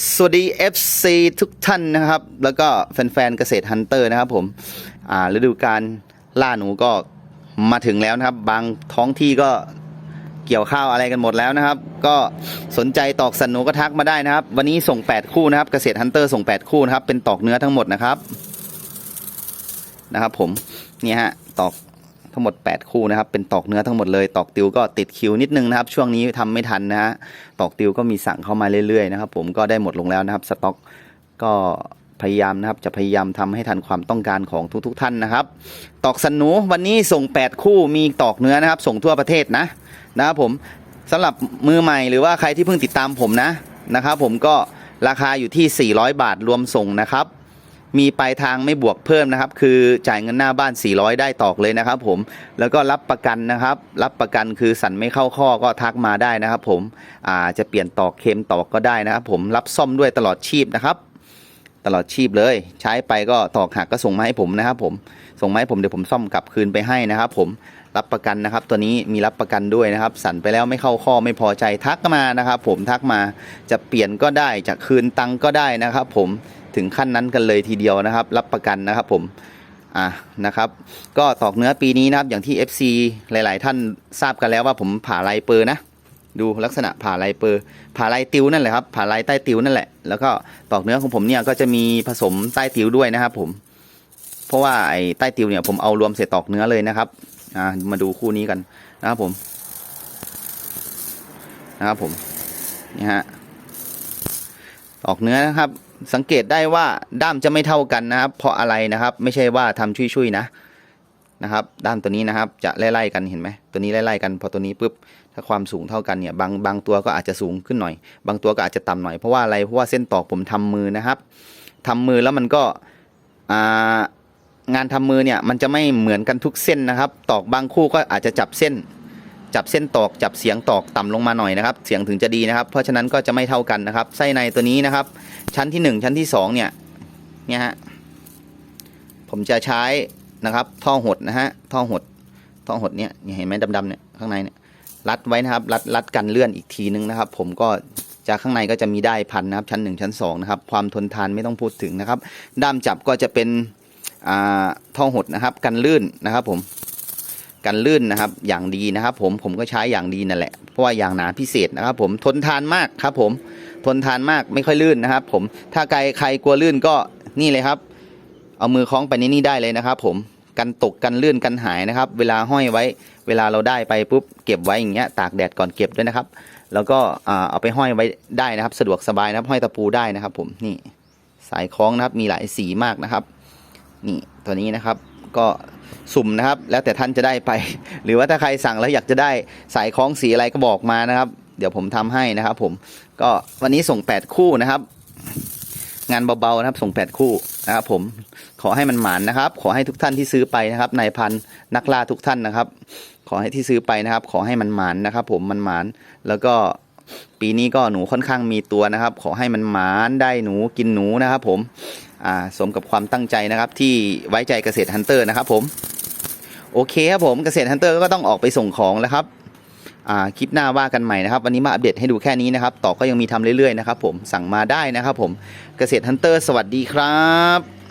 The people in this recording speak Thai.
สวัสดี FC ทุกท่านนะครับ แล้วก็แฟนๆเกษตรฮันเตอร์นะครับผมอ่าฤดูการล่าหนูก็มาถึงแล้วนะครับ บางท้องที่ก็เกี่ยวข้าวอะไรกันหมดแล้วนะครับ ก็สนใจตอกสันหนูก็ทักมาได้นะครับ วันนี้ส่ง 8 คู่นะครับ เกษตรฮันเตอร์ส่ง 8 คู่นะครับ เป็นตอกเนื้อทั้งหมดนะครับนะครับ ผมนี่ฮะตอก ทั้งหมด 8 คู่นะครับ เป็นตอกเนื้อทั้งหมดเลย ตอกติวก็ติดคิวนิดนึงนะครับ ช่วงนี้ทำไม่ทันนะฮะ ตอกติวก็มีสั่งเข้ามาเรื่อยๆนะครับ ผมก็ได้หมดลงแล้วนะครับ สต็อกก็พยายามนะครับ จะพยายามทำให้ทันความต้องการของทุกๆ ท่านนะครับ ตอกสนหนูวันนี้ส่ง 8 คู่ มีตอกเนื้อนะครับ ส่งทั่วประเทศนะนะครับผมสำหรับมือใหม่หรือว่าใครที่เพิ่งติดตามผมนะนะครับ ผมก็ราคาอยู่ที่ 400 บาทรวมส่งนะครับ มีปลายทางไม่บวกเพิ่มนะครับ คือจ่ายเงินหน้าบ้าน 400 ได้ตอกเลยนะครับ ผมแล้วก็รับประกันนะครับ รับประกันคือสั่นไม่เข้าข้อก็ทักมาได้นะครับ ผมอ่าจะเปลี่ยนตอกเค็มตอกก็ได้นะครับ ผมรับซ่อมด้วยตลอดชีพนะครับ ตลอดชีพเลย ใช้ไปก็ตอกหักก็ส่งมาให้ผมนะครับ ผมส่งมาให้ผมเดี๋ยวผมซ่อมกลับคืนไปให้นะครับ ผมรับประกันนะครับ ตัวนี้มีรับประกันด้วยนะครับ สั่นไปแล้วไม่เข้าข้อไม่พอใจทักมานะครับ ผมทักมาจะเปลี่ยนก็ได้จะคืนตังก็ได้นะครับ ผม ถึงขั้นนั้นกันเลยทีเดียวนะครับ รับประกันนะครับผมอะนะครับ ก็ตอกเนื้อปีนี้นะครับ อย่างที่ FC หลาย ๆ ท่านทราบกันแล้วว่าผมผ่าลายเปอร์นะ ดูลักษณะผ่าลายเปอร์ผ่าลายติวนั่นแหละครับผ่าลายใต้ติวนั่นแหละ แล้วก็ตอกเนื้อของผมเนี่ยก็จะมีผสมใต้ติวด้วยนะครับ ผม เพราะว่าไอ้ใต้ติวเนี่ยผมเอารวมเสร็จตอกเนื้อเลยนะครับอ่ามาดูคู่นี้กันนะครับผมนะครับผมนี่ฮะตอกเนื้อนะครับ สังเกตได้ว่าด้ามจะไม่เท่ากันนะครับ เพราะอะไรนะครับ ไม่ใช่ว่าทำชุยๆนะนะครับ ด้ามตัวนี้นะครับ จะไล่ๆกันเห็นไหมตัวนี้ไล่ๆกันพอตัวนี้ปุ๊บถ้าความสูงเท่ากันเนี่ยบางบางตัวก็อาจจะสูงขึ้นหน่อย บางตัวก็อาจจะต่ำหน่อยเพราะว่าอะไรเพราะว่าเส้นตอกผมทำมือนะครับทำมือแล้วมันก็งานทำมือเนี่ยมันจะไม่เหมือนกันทุกเส้นนะครับ ตอกบางคู่ก็อาจจะจับเส้น จับเส้นตอกจับเสียงตอกต่ำลงมาหน่อยนะครับ เสียงถึงจะดีนะครับ เพราะฉะนั้นก็จะไม่เท่ากันนะครับ ไส้ในตัวนี้นะครับ ชั้นที่หนึ่งชั้นที่สองเนี่ยเนี่ยฮะผมจะใช้นะครับ ท่อหดนะฮะท่อหดท่อหดเนี่ยเห็นไหมดำๆเนี่ยข้างในเนี่ยรัดไว้นะครับรัดรัดกันเลื่อนอีกทีนึงนะครับ ผมก็จะข้างในก็จะมีได้พันนะครับชั้น 1 ชั้น2นะครับความทนทานไม่ต้องพูดถึงนะครับ ด้ามจับก็จะเป็นอ่าท่อหดนะครับ กันลื่นนะครับผม กันลื่นนะครับ อย่างดีนะครับ ผมผมก็ใช้อย่างดีนั่นแหละเพราะว่าอย่างหนาพิเศษนะครับ ผมทนทานมากครับ ผมทนทานมากไม่ค่อยลื่นนะครับ ผมถ้าใครใครกลัวลื่นก็นี่เลยครับ เอามือคล้องไปในนี่ได้เลยนะครับ ผมกันตกกันลื่นกันหายนะครับ เวลาห้อยไว้ เวลาเราได้ไปปุ๊บเก็บไว้อย่างเงี้ยตากแดดก่อนเก็บด้วยนะครับ แล้วก็เอาไปห้อยไว้ได้นะครับ สะดวกสบายนะครับ ห้อยตะปูได้นะครับ ผมนี่สายคล้องนะครับมีหลายสีมากนะครับ นี่ตัวนี้นะครับ ก็ สุ่มนะครับ แล้วแต่ท่านจะได้ไป หรือว่าถ้าใครสั่งแล้วอยากจะได้สายคล้องสีอะไรก็บอกมานะครับ เดี๋ยวผมทำให้นะครับ ผมก็วันนี้ส่ง 8 คู่นะครับ งานเบาๆนะครับ ส่ง 8 คู่นะครับผมขอให้มันหมานนะครับ ขอให้ทุกท่านที่ซื้อไปนะครับนายพันนักล่าทุกท่านนะครับ ขอให้ที่ซื้อไปนะครับ ขอให้มันหมานนะครับ ผมมันหมานแล้วก็ปีนี้ก็หนูค่อนข้างมีตัวนะครับ ขอให้มันหมานได้หนูกินหนูนะครับ ผม สมกับความตั้งใจนะครับที่ไว้ใจเกษตรฮันเตอร์นะครับผมโอเคครับผมเกษตรฮันเตอร์ก็ต้องออกไปส่งของแล้วครับคลิปหน้าว่ากันใหม่นะครับ วันนี้มาอัปเดตให้ดูแค่นี้นะครับ ต่อก็ยังมีทำเรื่อยๆนะครับผมสั่งมาได้นะครับผมเกษตรฮันเตอร์สวัสดีครับ